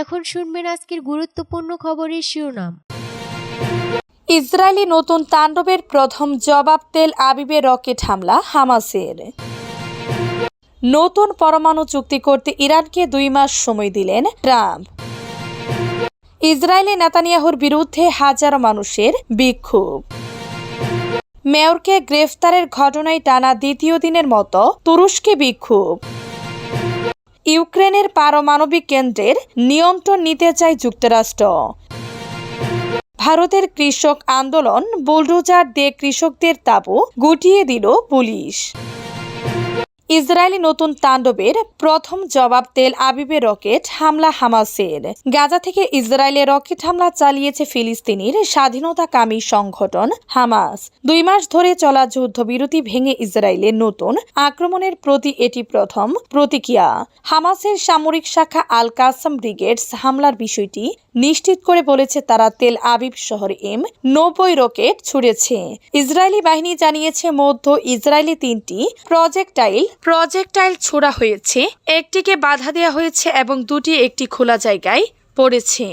এখন শুনবেন আজকের গুরুত্বপূর্ণ খবরের শিরোনাম। ইসরায়েলি নতুন তাণ্ডবের প্রথম জবাব তেল আবিবে রকেট হামলা হামাসের। নতুন পরমাণু চুক্তি করতে ইরানকে দুই মাস সময় দিলেন ট্রাম্প। ইসরায়েলি নেতানিয়াহুর বিরুদ্ধে হাজারো মানুষের বিক্ষোভ। মেয়রকে গ্রেফতারের ঘটনায় টানা দ্বিতীয় দিনের মতো তুরস্কে বিক্ষোভ। ইউক্রেনের পারমাণবিক কেন্দ্রের নিয়ন্ত্রণ নিতে চায় যুক্তরাষ্ট্র। ভারতের কৃষক আন্দোলন বুলডোজার দিয়ে কৃষকদের তাবু গুটিয়ে দিল পুলিশ। ইসরায়েলি নতুন তাণ্ডবের প্রথম জবাব তেল আবিবে রকেট হামলা হামাসের। গাজা থেকে ইসরায়েলে রকেট হামলা চালিয়েছে ফিলিস্তিনির স্বাধীনতাকামী সংগঠন হামাস। দুই মাস ধরে চলা যুদ্ধবিরতি ভেঙে ইসরায়েলের নতুন আক্রমণের প্রতি এটি প্রথম প্রতিক্রিয়া। হামাসের সামরিক শাখা আল কাসাম ব্রিগেডস হামলার বিষয়টি নিশ্চিত করে বলেছে তারা তেল আবিব শহরে এম নব্বই রকেট ছুড়েছে। ইসরায়েলি বাহিনী জানিয়েছে মধ্য ইসরায়েলি তিনটি প্রজেক্টাইল প্রজেক্টাইল ছোড়া হয়েছে। একটিকে বাধা দেওয়া হয়েছে এবং দুটি একটি খোলা জায়গায় পড়েছে।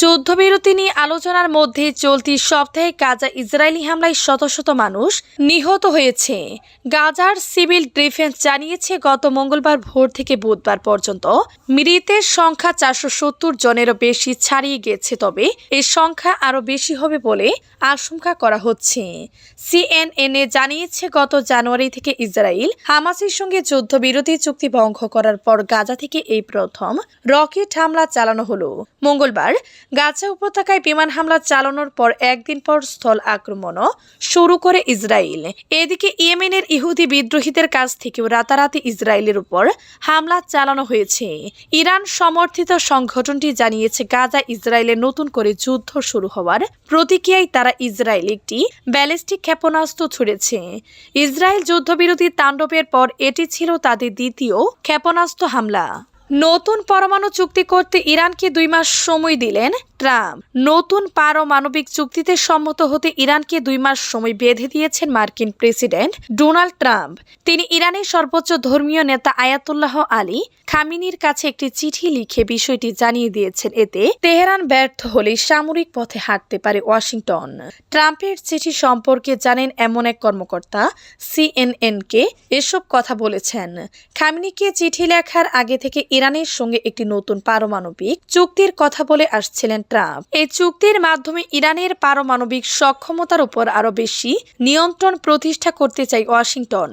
যুদ্ধবিরতি নিয়ে আলোচনার মধ্যে চলতি সপ্তাহে গাজা ইসরায়েলি হামলায় শত শত মানুষ নিহত হয়েছে। গাজার সিভিল ডিফেন্স জানিয়েছে, গত মঙ্গলবার ভোর থেকে বুধবার পর্যন্ত মৃতের সংখ্যা চারশো সত্তর জনেরও বেশি ছাড়িয়ে গেছে, তবে এর সংখ্যা আরও বেশি হবে বলে আশঙ্কা করা হচ্ছে। সিএনএনএ জানিয়েছে, গত জানুয়ারি থেকে ইসরায়েল হামাসের সঙ্গে যুদ্ধবিরতি চুক্তি ভঙ্গ করার পর গাজা থেকে এই প্রথম রকেট হামলা চালানো হলো। মঙ্গলবার গাজা উপত্যকায় বিমান হামলা চালানোর পর একদিন পর স্থল আক্রমণও শুরু করে ইসরায়েল। এদিকে ইয়েমেনের ইহুদি বিদ্রোহীদের কাছ থেকেও রাতারাতি ইসরায়েলের উপর হামলা চালানো হয়েছে। ইরান সমর্থিত সংগঠনটি জানিয়েছে, গাজা ইসরায়েলের নতুন করে যুদ্ধ শুরু হওয়ার প্রতিক্রিয়ায় তারা ইসরায়েল একটি ব্যালিস্টিক ক্ষেপণাস্ত্র ছুড়েছে। ইসরায়েল যুদ্ধবিরোধী তাণ্ডবের পর এটি ছিল তাদের দ্বিতীয় ক্ষেপণাস্ত্র হামলা। নতুন পরমাণু চুক্তি করতে ইরানকে দুই মাস সময় দিলেন ট্রাম্প। নতুন পারমাণবিক চুক্তিতে সম্মত হতে ইরানকে দুই মাস সময় বেঁধে দিয়েছেন মার্কিন প্রেসিডেন্ট ডোনাল্ড ট্রাম্প। তিনি ইরানের সর্বোচ্চ ধর্মীয় নেতা আয়াতুল্লাহ আলী খামিনির কাছে একটি চিঠি লিখে বিষয়টি জানিয়ে দিয়েছেন। এতে তেহরান ব্যর্থ হলে সামরিক পথে হাঁটতে পারে ওয়াশিংটন। ট্রাম্পের চিঠি সম্পর্কে জানেন এমন এক কর্মকর্তা, সিএনএনকে এসব কথা বলেছেন। খামিনিকে চিঠি লেখার আগে থেকে ইরানের সঙ্গে একটি নতুন পারমাণবিক চুক্তির কথা বলে আসছিলেন ট্রাম্প। এই চুক্তির মাধ্যমে ইরানের পারমাণবিক সক্ষমতার উপর আরও বেশি নিয়ন্ত্রণ প্রতিষ্ঠা করতে চাই ওয়াশিংটন।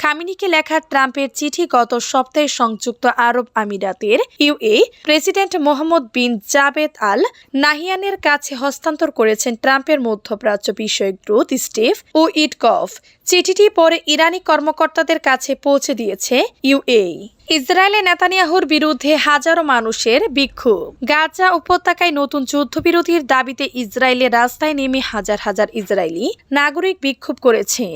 খামিনিকে লেখা ট্রাম্পের চিঠি গত সপ্তাহে সংযুক্ত আরব আমিরাতের UAE president Mohammed bin Zayed Al নাহিয়ানের কাছে হস্তান্তর করেছেন ট্রাম্পের মধ্যপ্রাচ্য বিষয়ক দূত স্টিভ ও ইটকফ চিঠিটি পরে ইরানি কর্মকর্তাদের কাছে পৌঁছে দিয়েছে ইউএ ইসরায়েলে নেতানিয়াহুর বিরুদ্ধে হাজারো মানুষের বিক্ষোভ। গাজা উপত্যকায় নতুন যুদ্ধবিরতির দাবিতে ইসরায়েলের রাস্তায় নেমে হাজার হাজার ইসরায়েলি নাগরিক বিক্ষোভ করেছে।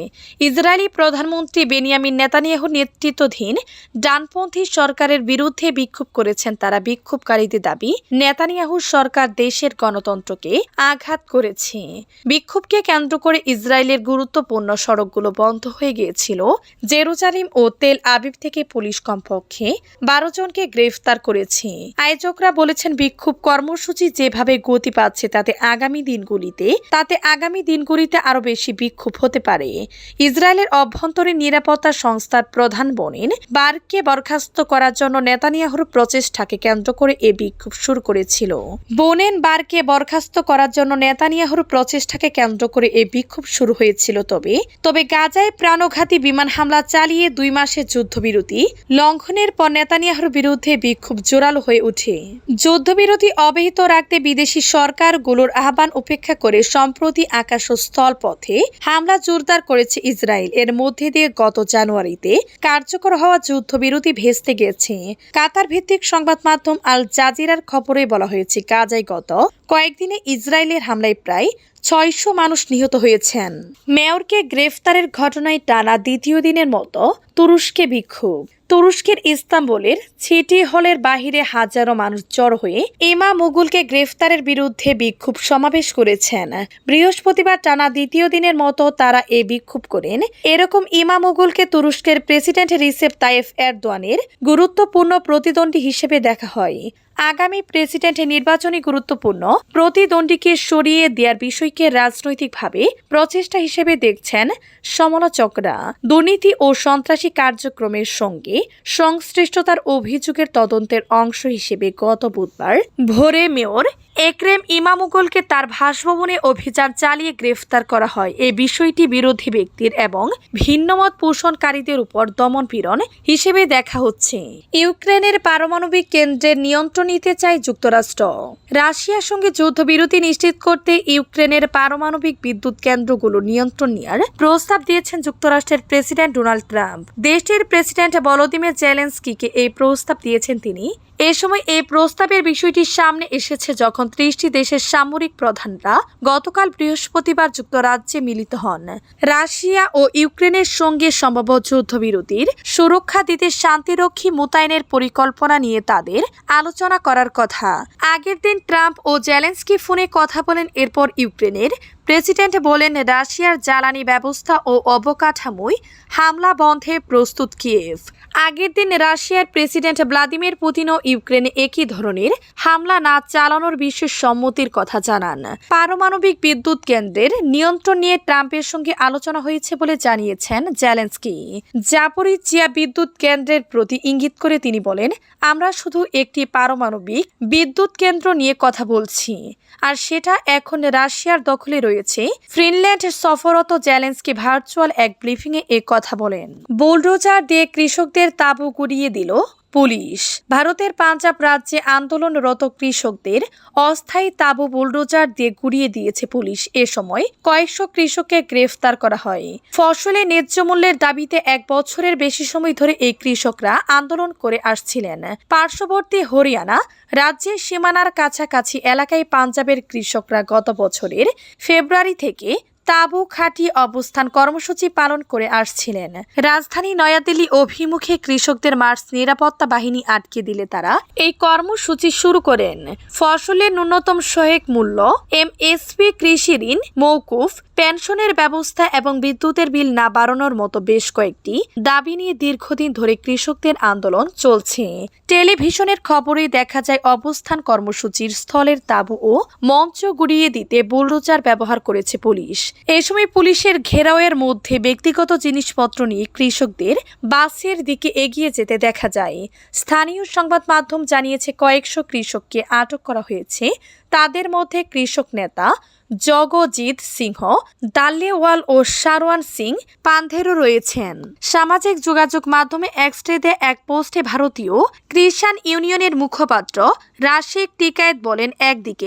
ইসরায়েলি প্রধানমন্ত্রী বেনিয়ামিন নেতানিয়াহুর নেতৃত্বাধীন ডানপন্থী সরকারের বিরুদ্ধে বিক্ষোভ করেছেন তারা বিক্ষোভকারীদের দাবি নেতানিয়াহুর সরকার দেশের গণতন্ত্রকে আঘাত করেছে। বিক্ষোভকে কেন্দ্র করে ইসরায়েলের গুরুত্বপূর্ণ সড়কগুলো বন্ধ হয়ে গিয়েছিল। জেরুজালিম ও তেল আবিব থেকে পুলিশ কমপক্ষে বারো জনকে গ্রেফতার করেছে। আয়োজকরা বলেছেন, বিক্ষোভ কর্মসূচি যেভাবে গতি পাচ্ছে, তাতে আগামী দিনগুলিতে, তাতে আগামী দিনগুলিতে আরও বেশি বিক্ষোভ হতে পারে। ইসরায়েলের অভ্যন্তরীণ নিরাপত্তা সংস্থার প্রধান বনেন বার্গকে বরখাস্ত করার জন্য নেতানিয়াহুর প্রচেষ্টাকে কেন্দ্র করে এ বিক্ষোভ শুরু করেছিল। বোনেন বারকে বরখাস্ত করার জন্য নেতানিয়াহুর প্রচেষ্টাকে কেন্দ্র করে এ বিক্ষোভ শুরু হয়েছিল তবে তবে গাজায় প্রাণঘাতী বিমান হামলা চালিয়ে দুই মাসের যুদ্ধবিরতি। লঙ্ঘনের পর নেতানিয়াহুর বিরুদ্ধে বিক্ষোভ জোরালো হয়ে ওঠে। যুদ্ধবিরতি অব্যাহত রাখতে বিদেশি সরকারগুলোর আহ্বান উপেক্ষা করে সম্প্রতি আকাশ ও স্থল পথে হামলা জোরদার করেছে ইসরায়েল। এর মধ্যে দিয়ে গত জানুয়ারিতে কার্যকর হওয়া যুদ্ধবিরতি ভেস্তে গেছে। কাতার ভিত্তিক সংবাদ মাধ্যম আল জাজিরার খবরে বলা হয়েছে, গাজায় গত কয়েকদিনে ইসরায়েলের হামলায় প্রায় ছয়শো মানুষ নিহত হয়েছেন। মেয়রকে গ্রেফতারের ঘটনায় টানা দ্বিতীয় দিনের মতো তুরস্কে বিক্ষোভ। তুরস্কের ইস্তাম্বুলের সিটি হলের বাহিরে হাজারো মানুষ জড় হয়ে ইমা মুগুলকে গ্রেফতারের বিরুদ্ধে বিক্ষোভ সমাবেশ করেছেন। বৃহস্পতিবার টানা দ্বিতীয় দিনের মতো তারা এ বিক্ষোভ করেন। এরকম ইমা মুগুলকে তুরস্কের প্রেসিডেন্ট রিসেপ তাইফ এরদোয়ানের গুরুত্বপূর্ণ প্রতিদ্বন্দ্বী হিসেবে দেখা হয়। আগামী প্রেসিডেন্ট নির্বাচনী গুরুত্বপূর্ণ। প্রতিদ্বন্দ্বীকে সরিয়ে দেওয়ার বিষয়কে রাজনৈতিকভাবে প্রচেষ্টা হিসেবে দেখছেন সমালোচকরা। দুর্নীতি ও সন্ত্রাসী কার্যক্রমের সঙ্গে সংশ্লিষ্টতার অভিযোগের তদন্তের অংশ হিসেবে গত বুধবার ভোরে মেয়র একরেম ইমামুগলকে তার বাসভবনে অভিযান চালিয়ে গ্রেফতার করা হয়। এই বিষয়টি বিরোধী ব্যক্তির এবং ভিন্নমত পোষণকারীদের উপর দমনপীড়ন হিসেবে দেখা হচ্ছে। ইউক্রেনের পারমাণবিক কেন্দ্রের নিয়ন্ত্রণ নিতে চায় যুক্তরাষ্ট্র। রাশিয়ার সঙ্গে যুদ্ধবিরতি নিশ্চিত করতে ইউক্রেনের পারমাণবিক বিদ্যুৎ কেন্দ্রগুলো নিয়ন্ত্রণ নেওয়ার প্রস্তাব দিয়েছেন যুক্তরাষ্ট্রের প্রেসিডেন্ট ডোনাল্ড ট্রাম্প। দেশটির প্রেসিডেন্ট ভলোদিমির জেলেন্সকিকে এই প্রস্তাব দিয়েছেন তিনি এ সময় এই প্রস্তাবের বিষয়টি সামনে এসেছে যখন ত্রিশটি দেশের সামরিক প্রধানরা গতকাল বৃহস্পতিবার যুক্তরাজ্যে মিলিত হন। রাশিয়া ও ইউক্রেনের সঙ্গে সম্ভব যুদ্ধবিরতির সুরক্ষা দিতে শান্তিরক্ষী মোতায়েনের পরিকল্পনা নিয়ে তাদের আলোচনা করার কথা। আগের দিন ট্রাম্প ও জেলেন্সকি ফোনে কথা বলেন, এরপর ইউক্রেনের প্রেসিডেন্ট বলেন, রাশিয়ার জ্বালানি ব্যবস্থা ও অবকাঠামোয় হামলা বন্ধে প্রস্তুত কিয়েভ। আগের দিন রাশিয়ার প্রেসিডেন্ট ভ্লাদিমির পুতিনও ইউক্রেনে একই ধরনের হামলা না চালানোর বিশেষ সম্মতির কথা জানান। পারমাণবিক বিদ্যুৎ কেন্দ্রের নিয়ন্ত্রণ নিয়ে ট্রাম্পের সঙ্গে আলোচনা হয়েছে বলে জানিয়েছেন জেলেন্সকি। জাপরিজিয়া বিদ্যুৎ কেন্দ্রের প্রতি ইঙ্গিত করে তিনি বলেন, আমরা শুধু একটি পারমাণবিক বিদ্যুৎ কেন্দ্র নিয়ে কথা বলছি। আর সেটা এখন রাশিয়ার দখলে রয়েছে। ফিনল্যান্ড সফরত জেলেন্সকি ভার্চুয়াল এক ব্রিফিংয়ে এ কথা বলেন। বুলডোজার দিয়ে কৃষকদের তাঁবু গুড়িয়ে দিল পুলিশ। ভারতের পাঞ্জাব রাজ্যে আন্দোলনরত কৃষকদের অস্থায়ী তাঁবু বুলডোজার দিয়ে গুড়িয়ে দিয়েছে পুলিশ। এ সময় কয়েকশো কৃষককে গ্রেফতার করা হয়। ফসলে ন্যায্য মূল্যের দাবিতে এক বছরের বেশি সময় ধরে এই কৃষকরা আন্দোলন করে আসছিলেন। পার্শ্ববর্তী হরিয়ানা রাজ্যের সীমানার কাছাকাছি এলাকায় পাঞ্জাবের কৃষকরা গত বছরের ফেব্রুয়ারি থেকে তাঁবু খাটিয়ে অবস্থান কর্মসূচি পালন করে আসছিলেন। রাজধানী নয়াদিল্লি অভিমুখে কৃষকদের মার্চ নিরাপত্তা বাহিনী আটকে দিলে তারা। এই কর্মসূচি শুরু করেন ফসলের ন্যূনতম সহায়ক মূল্য, এমএসপি কৃষি ঋণ, মৌকুফ, পেনশনের ব্যবস্থা এবং বিদ্যুতের বিল না বাড়ানোর মতো বেশ কয়েকটি দাবি নিয়ে দীর্ঘদিন ধরে কৃষকদের আন্দোলন চলছে। টেলিভিশনের খবরে দেখা যায়, অবস্থান কর্মসূচির স্থলের তাঁবু ও মঞ্চ গুড়িয়ে দিতে বুলডোজার ব্যবহার করেছে পুলিশ। এ সময় পুলিশের ঘেরাওয়ের মধ্যে ব্যক্তিগত জিনিসপত্র নিয়ে কৃষকদের বাসের দিকে এগিয়ে যেতে দেখা যায়। স্থানীয় সংবাদ মাধ্যম জানিয়েছে, কয়েকশো কৃষককে আটক করা হয়েছে। তাদের মধ্যে কৃষক নেতা জগজিৎ সিংহ দাল্লেওয়াল ও শারওয়ান সিং পান্ধেরও রয়েছেন। সামাজিক যোগাযোগ মাধ্যমে এক্সট্রেতে এক পোস্টে ভারতীয় কৃষাণ ইউনিয়নের মুখপাত্র রাশিক টিকায়েত বলেন, একদিকে